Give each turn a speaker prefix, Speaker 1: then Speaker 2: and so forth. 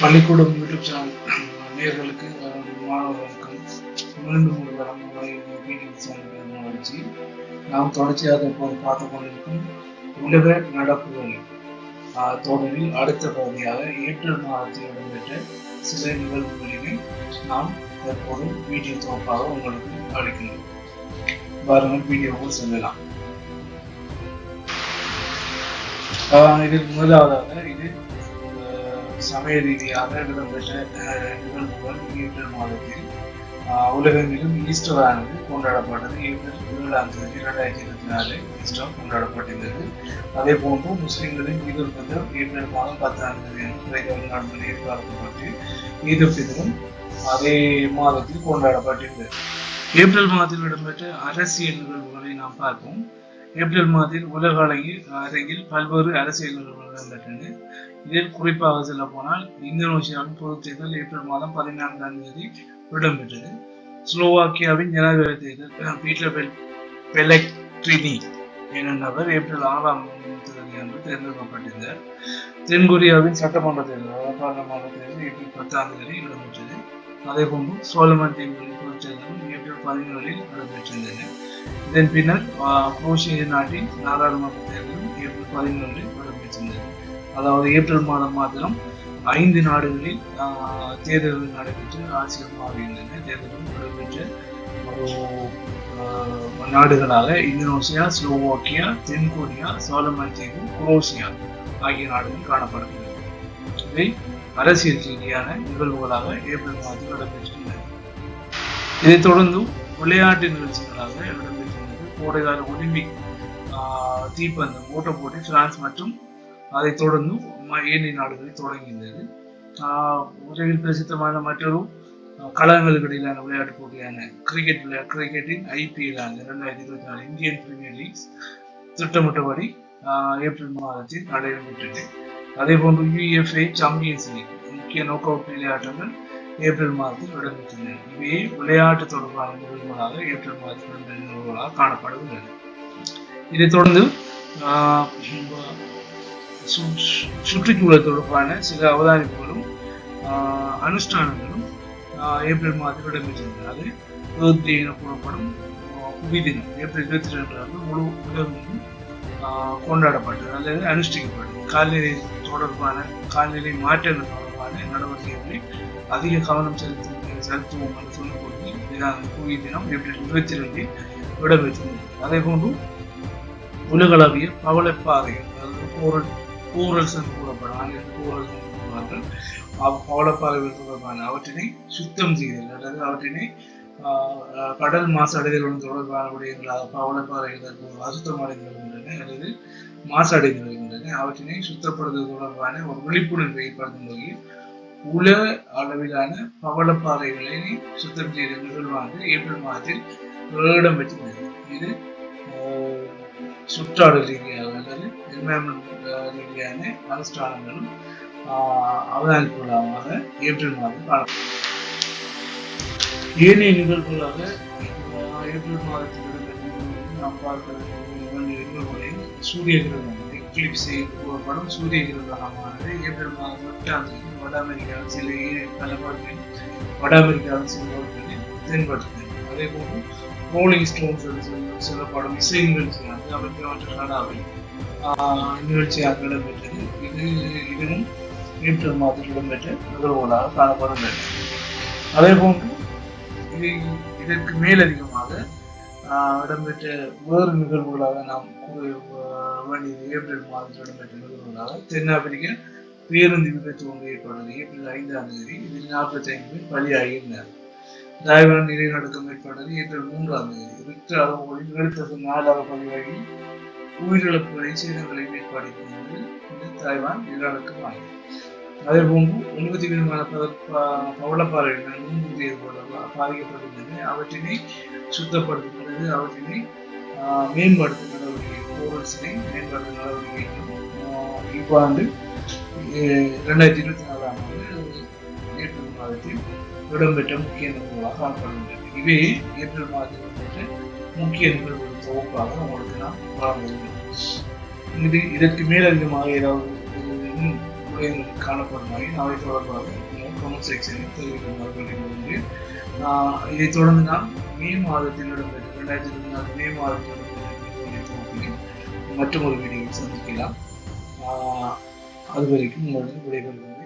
Speaker 1: பள்ளிக்கூடம் YouTube channel நேர்களுக்கு மாணவர்களுக்கும் மீண்டும் ஒரு தரம் நாம் தொடர்ச்சியாக இப்போது பார்த்து கொண்டிருக்கும் உலக நடப்புகள் தொடரில் அடுத்த பகுதியாக ஏப்ரல் மாதத்தில் இடம்பெற்ற சில நிகழ்வுகளினை நாம் தற்போது வீடியோ தொகுப்பாக உங்களுக்கு அளிக்கிறோம். பாருங்கள் வீடியோவுக்கு செல்லலாம். இது முதலாவதாக இது சமய ரீதியாக இடம்பெற்ற நிகழ்வுகள் ஏப்ரல் மாதத்தில் உலகெங்கிலும் ஈஸ்டர் ஆனது கொண்டாடப்பட்டது. ஏப்ரல் ஏழாம் தேதி இரண்டாயிரத்தி இருபத்தி நாலு ஈஸ்டர் கொண்டாடப்பட்டிருந்தது. அதே போன்று முஸ்லிம்களின் ஈது பிதர் ஏப்ரல் மாதம் பத்தாம் தேதி அன்று எதிர்பார்க்கப்பட்டு ஈது பிதரும் அதே மாதத்தில் கொண்டாடப்பட்டிருந்தது. ஏப்ரல் மாதத்தில் இடம்பெற்ற அரசியல் நிகழ்வுகளை நாம் பார்ப்போம். ஏப்ரல் மாதத்தில் உலக அளவில் அரங்கில் பல்வேறு அரசியல் நிகழ்வுகள் இடம்பெற்றன இதில் குறிப்பாக சொல்ல போனால் இந்தோனேஷியாவின் பொது தேர்தல் ஏப்ரல் மாதம் பதினான்காம் தேதி இடம்பெற்றது. ஸ்லோவாக்கியாவின் ஜனாதிபதி தேர்தல் பீட்டர் பெல் பெலக்ட்ரினி என்ற நபர் ஏப்ரல் ஆறாம் தேதி அன்று தேர்ந்தெடுக்கப்பட்டிருந்தார். தென்கொரியாவின் சட்டமன்ற தேர்தல் பாராளுமன்ற தேர்தல் ஏப்ரல் பத்தாம் தேதி இடம்பெற்றது. அதே போன்று சோழமன் தீவுகளின் பொதுத் ஏப்ரல் பதினேழில் இடம்பெற்றிருந்தன இதன் பின்னர் குரோஷிய நாட்டின் நாடாளுமன்ற தேர்தலும் ஏப்ரல் பதினேழில் நடைபெற்றிருந்தது. அதாவது ஏப்ரல் மாதம் மாத்திரம் ஐந்து நாடுகளில் ஆஹ், தேர்தல்கள் நடைபெற்று ஆட்சிகள் மாறியிருந்தன. தேர்தலும் நடைபெற்ற ஒரு ஆஹ், நாடுகளாக இந்தோனேசியா ஸ்லோவாக்கியா தென்கொரியா சோலமன் தீவு குரோசியா ஆகிய நாடுகள் காணப்படுகின்றன. இவை அரசியல் ரீதியான நிகழ்வுகளாக ஏப்ரல் மாதத்தில் நடைபெற்றுள்ளன இதைத் தொடர்ந்து விளையாட்டு நிகழ்ச்சிகளாக இடம்பெற்றிருந்தது கோடைகால ஒலிம்பிக் ஆஹ், தீப்பந்தம் ஓட்ட போட்டி பிரான்ஸ் மற்றும் அதைத் தொடர்ந்து ம- ஏனைய நாடுகளில் தொடங்கியிருந்தது ஆஹ், உலகில் பிரசித்தமான மற்றொரு ஆஹ், களங்களுக்கு இடையிலான விளையாட்டுப் போட்டியான கிரிக்கெட் விளையாட்டு கிரிக்கெட்டின் ஐபிஎல் ஆனது இரண்டாயிரத்தி இருபத்தி நாலு இந்தியன் பிரீமியர் லீக் திட்டமிட்டபடி ஆஹ், ஏப்ரல் மாதத்தில் நடைபெற்றது அதே போன்று யுஎஃப்ஏ சாம்பியன்ஸ் லீக் முக்கிய நோக் அவுட் விளையாட்டுகள் ஏப்ரல் மாதத்தில் இடம்பெற்றன இவையே விளையாட்டு தொடர்பான நிகழ்வுகளாக ஏப்ரல் மாதத்தில் இடம்பெற்ற நிகழ்வுகளாக காணப்படுகின்றன. இதைத் தொடர்ந்து சுற்றுச்சூழல் தொடர்பான சில அவதானிப்புகளும் அனுஷ்டானங்களும் ஏப்ரல் மாதத்தில் இடம்பெற்றிருந்தன. அது Earth என கூறப்படும் புவி தினம் ஏப்ரல் இருபத்தி ரெண்டு அன்று முழு உலகமும் கொண்டாடப்பட்டது அல்லது அனுஷ்டிக்கப்பட்டது. கால்நிலை தொடர்பான கால்நிலை மாற்றங்கள் தொடர்பான நடவடிக்கைகளை அதிக கவனம் செலுத்தும் செலுத்துவோம் என்று சொல்லக்கூடிய இதான கூடிய தினம் ஏப்ரல் இருபத்தி ரெண்டில் இடம்பெற்றிருந்தது அதே போன்று உலகளவிய பவளப்பாறைகள் அதாவது கோரல் கோரல்ஸ் என்று கூறப்படும் ஆங்கிலத்தில் கோரல்ஸ் என்று கூறுவார்கள். பவளப்பாறைகள் தொடர்பான அவற்றினை சுத்தம் செய்தல் அல்லது அவற்றினை ஆஹ், ஆஹ், கடல் மாசடைதலுடன் தொடர்பான விடயங்களாக பவளப்பாறைகள் அசுத்தமடைந்து வருகின்றன அல்லது மாசடைந்து வருகின்றன அவற்றினை சுத்தப்படுத்துவது தொடர்பான ஒரு விழிப்புணர்வு ஏற்படுத்தும் வகையில் உலக அளவிலான பவளப்பாறைகளை சுத்தம் செய்த நிகழ்வானது ஏப்ரல் மாதத்தில் இடம்பெற்றிருந்தது இது சுற்றாடல் ரீதியாக அல்லது ரீதியான அனுஷ்டானங்களும் ஆஹ், அவதானிப்புகளாக ஏப்ரல் மாதம் காணப்படும் ஏனைய நிகழ்வுகளாக ஏப்ரல் மாதத்தில் இடம்பெற்ற நாம் பார்க்கிற நிகழ்வுகளில் சூரிய கிரகணம் எக்லிப்ஸ் கூறப்படும் சூரிய கிரகணமானது ஏப்ரல் மாதம் எட்டாம் தேதி வட அமெரிக்காவில் சில ஏ- வட அமெரிக்காவில் சில பகுதிகளில் தென்பட்டது அதே போல் ரோலிங் ஸ்டோன்ஸ் என்று சொல்ல- சொல்லப்படும் இசை நிகழ்ச்சியானது அமெரிக்கா மற்றும் கனடாவில் நிகழ்ச்சியாக இடம்பெற்றது. இது இதுவும் ஏப்ரல் மாதத்தில் இடம்பெற்ற நிகழ்வுகளாக காணப்படுகிறது. அதே போன்று இது இதற்கு மேலதிகமாக இடம்பெற்ற வேறு நிகழ்வுகளாக நாம் வேண்டியது ஏப்ரல் மாதத்தில் இடம்பெற்ற நிகழ்வுகளாக தென்னாப்பிரிக்க பேருந்து விபத்து ஒன்று ஏற்பட்டது. ஏப்ரல் ஐந்தாம் தேதி இதில் நாற்பத்தி ஐந்து பேர் பலியாகியிருந்தார் தாய்வான் நிலநடுக்கம் ஏற்பட்டது. ஏப்ரல் மூன்றாம் தேதி ரிக்டர் அளவுகளில் நிறுத்தது நாலாவது பதிவாகி உயிரிழப்புகளை சேதங்களையும் ஏற்படுத்தியது இந்த தாய்வான் நிலநடுக்கம் ஆகும். அதே போன்று ஒன்பத்தி விதமான பவளப்பாறைகள் முன்கூறியது போல பாதிக்கப்பட்டிருந்தன அவற்றினை சுத்தப்படுத்துகிறது. அவற்றினை மேம்படுத்தும் நடவடிக்கை கோரல்ஸினை மேம்படுத்தும் நடவடிக்கைகளும் இவ்வாண்டு ரெண்டாயிரத்தி இருபத்தி நாலாம் ஆண்டு ஏப்ரல் மாதத்தில் இடம்பெற்ற முக்கிய நிகழ்வுகளாக காணப்படுகின்றன. இவை ஏப்ரல் மாதத்தில் இடம்பெற்ற முக்கிய நிகழ்வுகள் தொகுப்பாக உங்களுக்கு நான் வழங்குகிறேன் இது இதற்கு மேலதிகமாக ஏதாவது இன்னும் சந்தேகங்கள் காணப்படுமாயின் அவை தொடர்பாக கமெண்ட் செக்ஷனில் தெரிவிக்குமாறு வேண்டிக்கொள்கிறேன் இதை தொடர்ந்து நாம் மே மாதத்தில் இடம்பெற்ற ரெண்டாயிரத்தி இருபத்தி நாலு மே மாதத்தில் இடம்பெற்ற மற்றொரு மற்றும் ஒரு வீடியோவில் சந்திக்கலாம். ஆஹ் அது வரைக்கும் உங்களுடன் விடைபெறுகிறேன்.